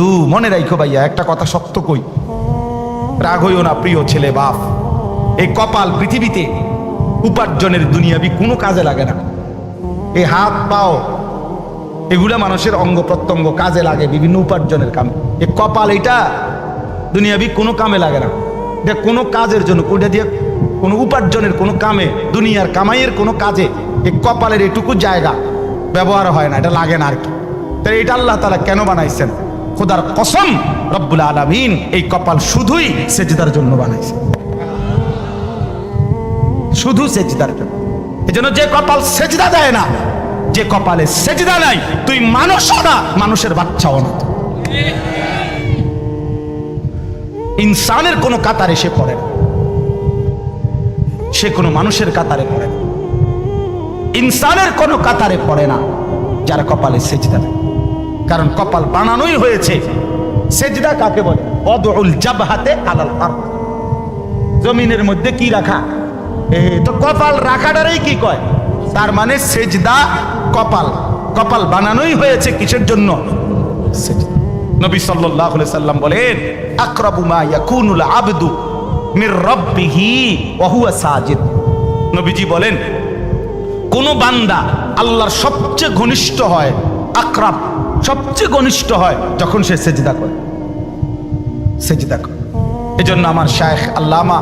তু মনে রাখো ভাইয়া, একটা কথা সত্য কই। রাগ হইও না প্রিয় ছেলে বাপ। এই কপাল পৃথিবীতে উপার্জনের দুনিয়াবি কোনো কাজে লাগে না। এই হাত, পাও, এগুলা মানুষের অঙ্গ প্রত্যঙ্গ কাজে লাগে বিভিন্ন উপার্জনের কামে। এ কপাল এটা দুনিয়াবি কোনো কামে লাগে না। এটা কোনো কাজের জন্য, ওইটা দিয়ে কোনো উপার্জনের কোনো কামে, দুনিয়ার কামাইয়ের কোনো কাজে এই কপালের এটুকু জায়গা ব্যবহার হয় না, এটা লাগে না আর কি। তাই এটা আল্লাহ তালা কেন বানাইছেন? খোদার কসম রব্বুল আলমিন এই কপাল শুধুই সেজদার জন্য বানাইছে। শুধু সেজদার জন্য। যে কপাল সেজদা দেয় না, যে কপালে সেজদা নাই, তুই না, মানুষের বাচ্চাও না। ইনসানের কোনো কাতারে সে পড়ে না। সে কোনো মানুষের কাতারে পড়ে না। ইনসানের কোনো কাতারে পড়ে না, যার কপালে সেজদা কারণ কপাল বানানোই হয়েছে। সেজদা কাকে বলে? অদউল জাবহাতে আলাল আরদ। জমিনের মধ্যে কি রাখা? এ, তো কপাল রাখাটারই কি কয়? তার মানে সেজদা কপাল। কপাল বানানোই হয়েছে কিসের জন্য। নবী সাল্লাল্লাহু আলাইহি সাল্লাম বলেন, আকরাবু মা ইয়াকুনুল আবদু মির রাব্বিহি ওয়া হুয়া সাজিদ। নবীজি বলেন, কোন বান্দা আল্লাহর সবচেয়ে ঘনিষ্ঠ হয় আকরাব। সবচেয়ে ঘনিষ্ঠ হয় যখন সে সেজদা করে। সেজদা করে। এজন্য আমার শায়েখ আল্লামা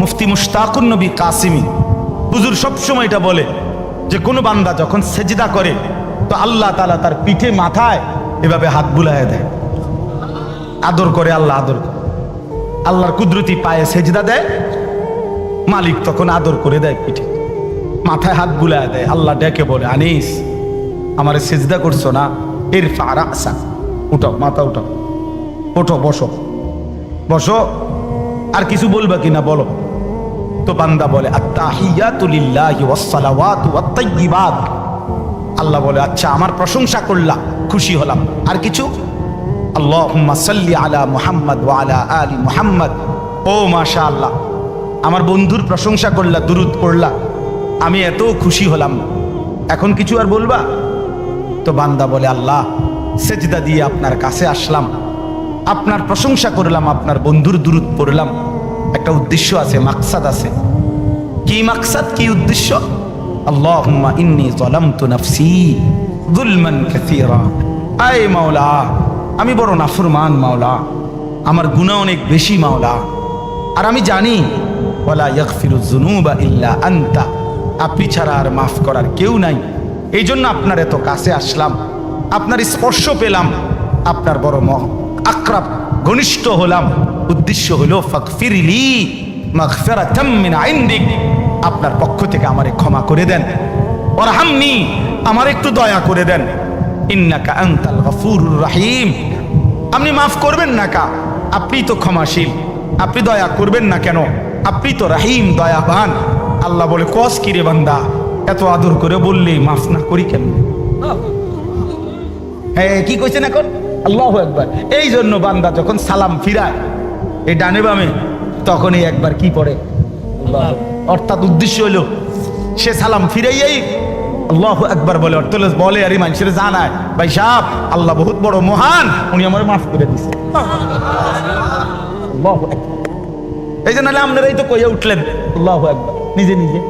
মুফতি মুশতাকুন নবী কাসিমি হুজুর সবসময় এটা বলে যে, কোনো বান্দা যখন সেজদা করে, তো আল্লাহ তালা তার পিঠে মাথায় এভাবে হাত বুলায় দেয়। আদর করে আল্লাহ আদর করে। আল্লাহর কুদরতি পায়ে সেজদা দেয়, মালিক তখন আদর করে দেয় পিঠে। মাথায় হাত বুলায় দেয়, আল্লাহ ডেকে বলে, আনিস, আমার সেজদা করছ না? এর ফারা আসা উঠাও, মাথা উঠাও। ওঠো, বসো। বসো। আর কিছু বলবা কিনা বলো। তো বান্দা বলে আল্লাহ বলে আচ্ছা আমার প্রশংসা করলা খুশি হলাম। আর কিছু? আল্লাহুম্মা সাল্লি আলা মুহাম্মদ আলা আলি মুহাম্মদ। ও মাশাআল্লাহ, আমার বন্ধুর প্রশংসা করলা, দুরুদ পড়লা। আমি এত খুশি হলাম। এখন কিছু আর বলবা? তো বান্দা বলে, আল্লাহ, সেজদা দিয়ে আপনার কাছে আসলাম। আপনার প্রশংসা করলাম, আপনার বন্ধুর দূরত পড়লাম। একটা উদ্দেশ্য আছে, মাকসাদ আছে। কি মাকসাদ, কি উদ্দেশ্য? আল্লাহুম্মা ইন্নী যালামতু নাফসি যুলমান কাসীরা। আয় মাওলা, আমি বড় নাফরমান মাওলা। আমার গুনাহ অনেক বেশি মাওলা। আর আমি জানি, ওয়ালা ইয়াগফিরু যুনুবা ইল্লা আনতা। আপনি ছাড়া আর মাফ করার কেউ নাই। এই জন্য আপনার এত কাছে আসলাম। আপনার স্পর্শ পেলাম। আপনার বড় মহ আক্রাব, ঘনিষ্ঠ হলাম। উদ্দেশ্য হলো ইনদিক। আপনার পক্ষ থেকে আমারে ক্ষমা করে দেন। ওরহামনি আমার একটু দয়া করে দেন। ইন্নাকা আনতাল গফুরুর রহিম। আপনি মাফ করবেন না কা? আপনি তো ক্ষমাশীল। আপনি দয়া করবেন না কেন? আপনি তো রাহিম, দয়াবান। আল্লাহ বলে, কস কিরে বান্দা? এত আদর করে বললে মাফ না করি কেন হ্যাঁ কি কইছেন এখন? আল্লাহ একবার এই জন্য বান্দা যখন সালাম ফিরায়, এই ডানে বামে, তখনই একবার কি পড়ে? অর্থাৎ উদ্দেশ্য হলো, সে সালাম ফিরাইয়াই আল্লাহ একবার বলে, অর্থ বলে, আর মানুষের জানায় ভাই সাহ আল্লাহ বহুত বড় মহান, উনি আমার মাফ করে দিছে। এই জন্য আপনারাই তো কইয়া উঠলেন, আল্লাহ একবার নিজে নিজে।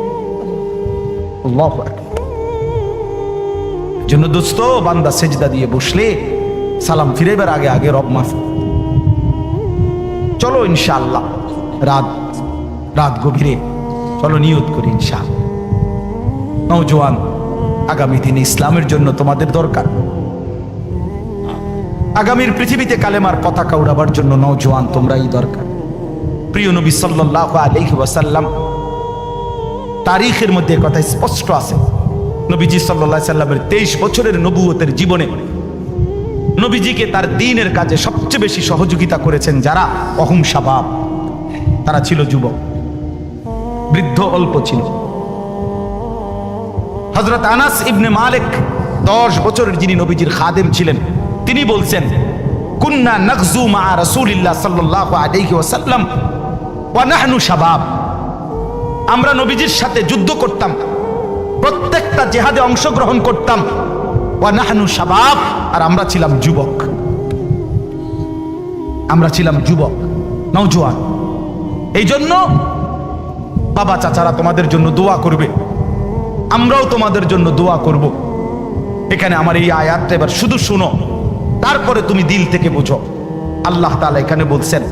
আল্লাহ জন্য দোস্ত, বান্দা সেজদা দিয়ে বসলে সালাম ফিরেবার আগে আগে রব মাফ চলো ইনশাআল্লাহ, রাত রাত গভীরে চলো নিয়ত করি ইনশাআল্লাহ। নৌজওয়ান আগামী দিনে ইসলামের জন্য তোমাদের দরকার। আগামীর পৃথিবীতে কালেমার পতাকা উড়াবার জন্য নৌজওয়ান তোমরাই দরকার। প্রিয় নবী সাল্লাল্লাহু আলাইহি ওয়াসাল্লাম তারিখের মধ্যে কথা স্পষ্ট আছে। নবীজি সাল্লাহ সাল্লামের তেইশ বছরের নবুয়তের জীবনে নবীজিকে তার দিনের কাজে সবচেয়ে বেশি সহযোগিতা করেছেন যারা? অহম সাবাব তারা ছিল যুবক। বৃদ্ধ অল্প ছিল। হজরত আনাস ইবনে মালিক দশ বছরের যিনি নবীজির খাদেম ছিলেন, তিনি বলছেন, কুন্না নকজু মা রাসূলিল্লাহ সাল্লাল্লাহু আলাইহি ওয়াসাল্লাম ওয়া নাহনু শাবাব। আমরা নবীজির সাথে যুদ্ধ করতাম, প্রত্যেকটা জেহাদে অংশগ্রহণ করতাম। ওয়া নাহনু শাবাব, আর আমরা ছিলাম যুবক। আমরা ছিলাম যুবক নৌজোয়ান এই জন্য বাবা চাচারা তোমাদের জন্য দোয়া করবে। আমরাও তোমাদের জন্য দোয়া করব। এখানে আমার এই আয়াতটা এবার শুধু শুনো, তারপরে তুমি দিল থেকে বুঝো। আল্লাহ তাআলা এখানে বলছেন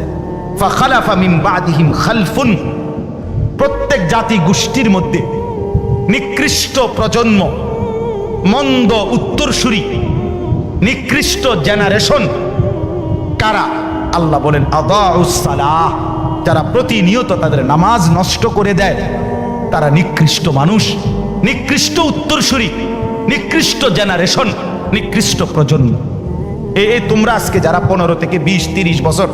ফাখালাফা মিন বাদিহিম খালফুন প্রত্যেক জাতি গোষ্ঠীর মধ্যে নিকৃষ্ট প্রজন্ম, মন্দ উত্তরসূরি, নিকৃষ্ট জেনারেশন কারা? আল্লাহ বলেন আদাউসালাহ যারা প্রতিনিয়ত তাদের নামাজ নষ্ট করে দেয়, তারা নিকৃষ্ট মানুষ, নিকৃষ্ট উত্তরসূরি, নিকৃষ্ট জেনারেশন নিকৃষ্ট প্রজন্ম। এ তোমরা আজকে যারা পনেরো থেকে বিশ, তিরিশ বছর,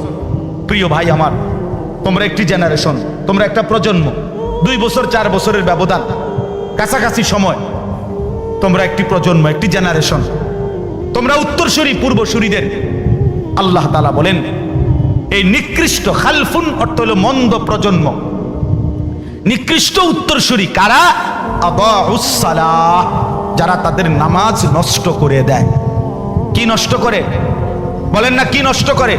প্রিয় ভাই আমার, তোমরা একটি জেনারেশন তোমরা একটা প্রজন্ম, দুই বছর, চার বছরের ব্যবধান, কাছাকাছি সময়, তোমরা একটি প্রজন্ম, একটি জেনারেশন তোমরা উত্তরসূরি, পূর্বসূরিদের, আল্লাহ তালা বলেন, এই নিকৃষ্ট খালফুন অর্থ হল মন্দ প্রজন্ম। নিকৃষ্ট উত্তরসূরি কারা? আবাউসালাহ যারা তাদের নামাজ নষ্ট করে দেয়। কি নষ্ট করে? বলেন না কি নষ্ট করে?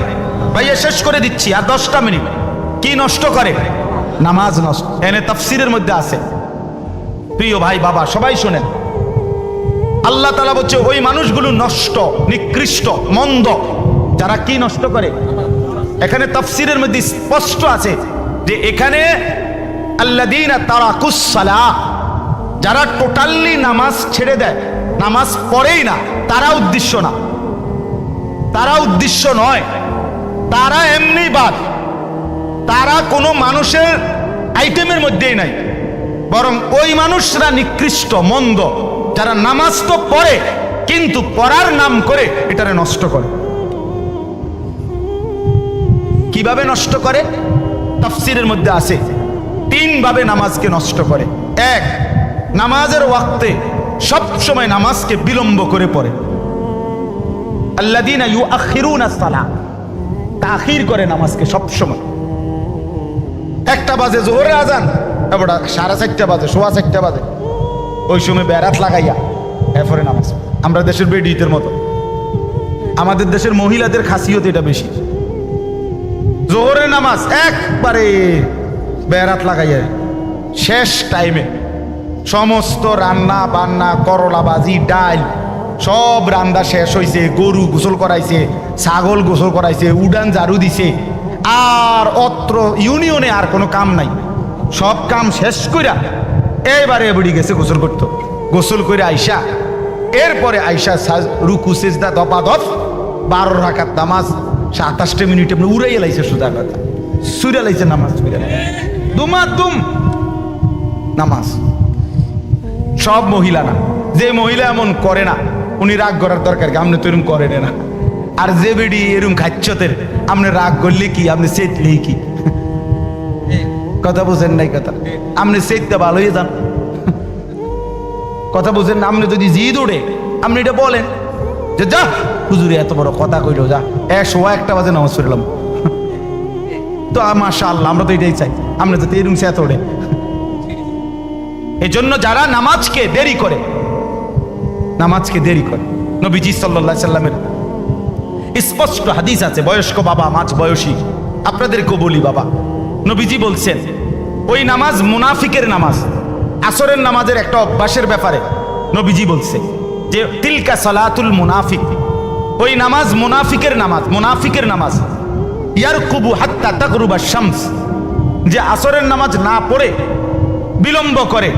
ভাইয়া, শেষ করে দিচ্ছি, আর দশটা মিনিট। কি নষ্ট করে? নামাজ নষ্ট। এনে তাফসিরের মধ্যে আছে। প্রিয় ভাই, বাবা, সবাই শোনেন। আল্লাহ তালা বলছে, ওই মানুষগুলো নষ্ট, নিকৃষ্ট, মন্দ। যারা কি নষ্ট করে? এখানে তাফসিরের মধ্যে স্পষ্ট আছে যে এখানে আল্লাদিন তারা কুসালা যারা টোটালি নামাজ ছেড়ে দেয়, নামাজ পড়েই না, তারা উদ্দেশ্য না। তারা উদ্দেশ্য নয়। তারা এমনি বাদ। তারা কোনো মানুষের আইটেমের মধ্যেই নাই। বরং ওই মানুষরা নিকৃষ্ট, মন্দ। যারা নামাজ তো পড়ে, কিন্তু পড়ার নাম করে এটারে নষ্ট করে। কীভাবে নষ্ট করে? তাফসিরের মধ্যে আছে। তিন ভাবে নামাজকে নষ্ট করে। এক, নামাজের ওয়াক্তে সব সময় নামাজকে বিলম্ব করে পড়ে। আল্লাদিনা ইউ আখিরুনা সালা তাখির করে নামাজকে সব সময় একটা বাজে জোহরের আজান। এবার সাড়ে চারটা বাজে, সোয়া চারটা বাজে। ওই সময় বেড়াত লাগাইয়া এরপরে নামাজ। আমরা দেশের বেডিতের মতো। আমাদের দেশের মহিলাদের খাসিয়ত এটা বেশি। জোহরের নামাজ একবারে বেড়াত লাগাইয়া শেষ টাইমে সমস্ত রান্না বান্না করলা বাজি ডাল, সব রান্না শেষ হয়েছে গরু গোসল করাইছে, ছাগল গোসল করাইছে, উডান ঝাড়ু দিছে। আর অত্র ইউনিয়নে আর কোনো কাম নাই। সব কাম শেষ কইরা এবারে বুড়ি গেছে গোসল করতো। গোসল করে আইসা, এরপরে আইসা রুকু, সেজদা দপা দপ বারো রাখার নামাজ, সাতাশটা মিনিট এমনি উড়াইয়া লাইছে সুদা কথা সুরা লাইছে নামাজ দুমা দুম। নামাজ। সব মহিলা না। যে মহিলা এমন করে না, উনি রাগ করার দরকার কি আপনি তো এরকম করেন না আর যে বেডি এরকম খাচ্ছতের আপনি রাগ করলে কি আপনি চেতলেই কি? কথা বুঝেন নাই কথা? আপনি চেততে ভালো হয়ে যান। কথা বুঝেন আপনি যদি জিদ ওড়ে আপনি এটা বলেন যে, যা, হুজুরে, এত বড় কথা কইল, যা। একশো একটা বাজে নামাজ পড়লাম। তো মাশা আল্লাহ আমরা তো এটাই চাই। আমরা যাতে এরকম এত ওড়ে। এই জন্য যারা নামাজকে দেরি করে, নামাজকে দেরি করে, নবীজি সাল্লাহ সাল্লামের স্পষ্ট হাদিস আছে, বয়স্ক বাবা, মাঝ বয়সী। আপনাদেরকেও বলি বাবা, নবীজি বলছেন, ওই নামাজ মুনাফিকের নামাজ, আসরের নামাজের একটা অভ্যাসের ব্যাপারে নবীজি বলছে যে, তিলকা সালাতুল মুনাফিক, ওই নামাজ মুনাফিকের নামাজ মুনাফিকের নামাজ ইয়ার কুবু হাত্তা তাকরুবা শামস, যে আসরের নামাজ না পড়ে, বিলম্ব করে,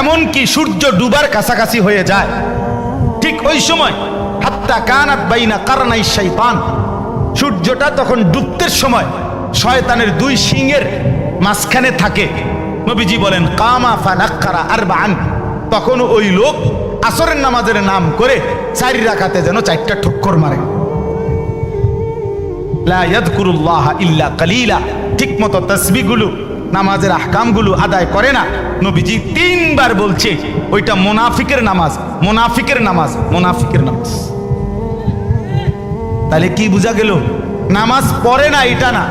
এমনকি সূর্য ডুবার কাছাকাছি হয়ে যায়, ঠিক ওই সময় সূর্যটা তখন ডুবতের সময় শয়তানের দুই সিংয়ের মাঝখানে থাকে। নবীজি বলেন, কামা ফানাক্কারা আর বান তখন ওই লোক আসরের নামাজের নাম করে চারি রাখাতে যেন চারটা ঠক্কর মারে। ইল্লা কালিলা। তসবিগুলো নামাজের আহকামগুলো আদায় করে না। নবীজি তিনবার বলছে, ওইটা মোনাফিকের নামাজ মোনাফিকের নামাজ মোনাফিকের নামাজ। তাহলে কি বোঝা গেল? নামাজ পড়ে না এটা না।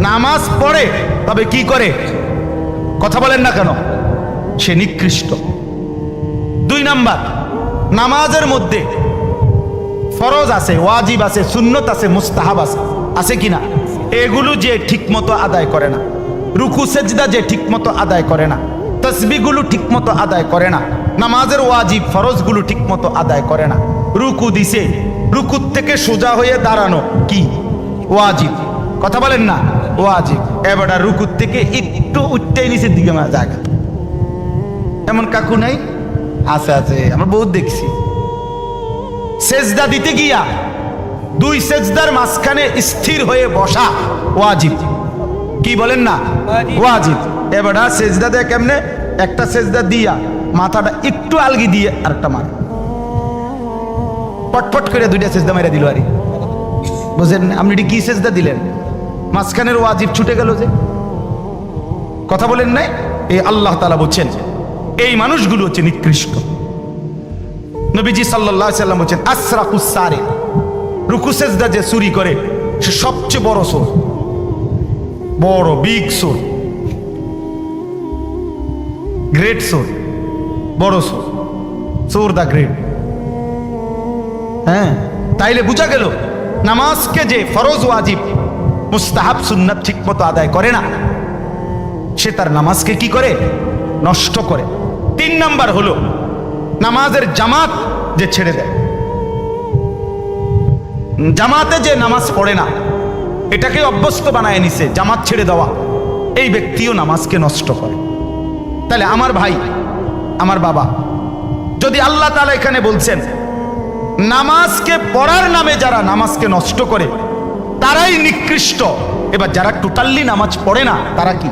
নামাজ পড়ে, তবে কি করে? কথা বলেন না কেন? সে নিকৃষ্ট। দুই নাম্বার, নামাজের মধ্যে ফরজ আছে, ওয়াজিব আছে, সুন্নত আছে, মুস্তাহাব আছে। আছে কিনা এগুলো যে ঠিকমতো আদায় করে না। রুকু, সেজদা যে ঠিকমতো আদায় করে না। তসবিগুলো ঠিকমতো আদায় করে না। নামাজের ওয়াজিব, ফরজগুলো ঠিকমতো আদায় করে না। রুকু দিছে রুকুর থেকে সোজা হয়ে দাঁড়ানো। কি? ওয়াজিব। কথা বলেন না। ওয়াজিব। এবার রুকুর থেকে একটু উঠতেই নিচের দিকে আমার জায়গা। এমন কাকু নাই? আছে আছে। আমরা বহুত দেখছি। সেজদা দিতে গিয়া দুই সেজদার মাঝখানে স্থির হয়ে বসা। ওয়াজিব। কি বলেন না? ওয়াজিব। ওয়াজিব। এবারে সেজদা দেয় কেমনে? একটা সেজদা দিয়া মাথাটা একটু আলগি দিয়ে আরেকটা মার। পটপট করে দুইটা সেজদা মেরে দিল আরে। বুঝলেন? আপনি এটি কি সেজদা দিলেন? মাঝখানের ওয়াজিব ছুটে গেল যে। কথা বলেন নাই? এই আল্লাহ তালা বলছেন, এই মানুষগুলো হচ্ছে নিকৃষ্ট। নবীজি সাল্লাহ সাল্লাম বলছেন আশরাকুসারে রুকু সেজদা যে চুরি করে, সে সবচেয়ে বড় সোর বড়, বিগ সোর গ্রেট সোর বড় সোর সোর দা গ্রেট। হ্যাঁ তাইলে বোঝা গেল, নামাজকে যে ফরজ ওয়াজিব, মুস্তাহাব সুন্নাত ঠিক মতো আদায় করে না, সে তার নামাজকে কি করে? নষ্ট করে। তিন নাম্বার হলো, নামাজের জামাত যে ছেড়ে দেয়। জামাতে যে নামাজ পড়ে না, এটাকে অভ্যস্ত বানায় নিছে, জামাত ছেড়ে দেওয়া। এই ব্যক্তিও নামাজকে নষ্ট করে। তাহলে আমার ভাই, আমার বাবা, যদি আল্লাহ তালা এখানে বলছেন নামাজকে পড়ার নামে যারা নামাজকে নষ্ট করে, তারাই নিকৃষ্ট। এবার যারা টোটালি নামাজ পড়ে না, তারা কি?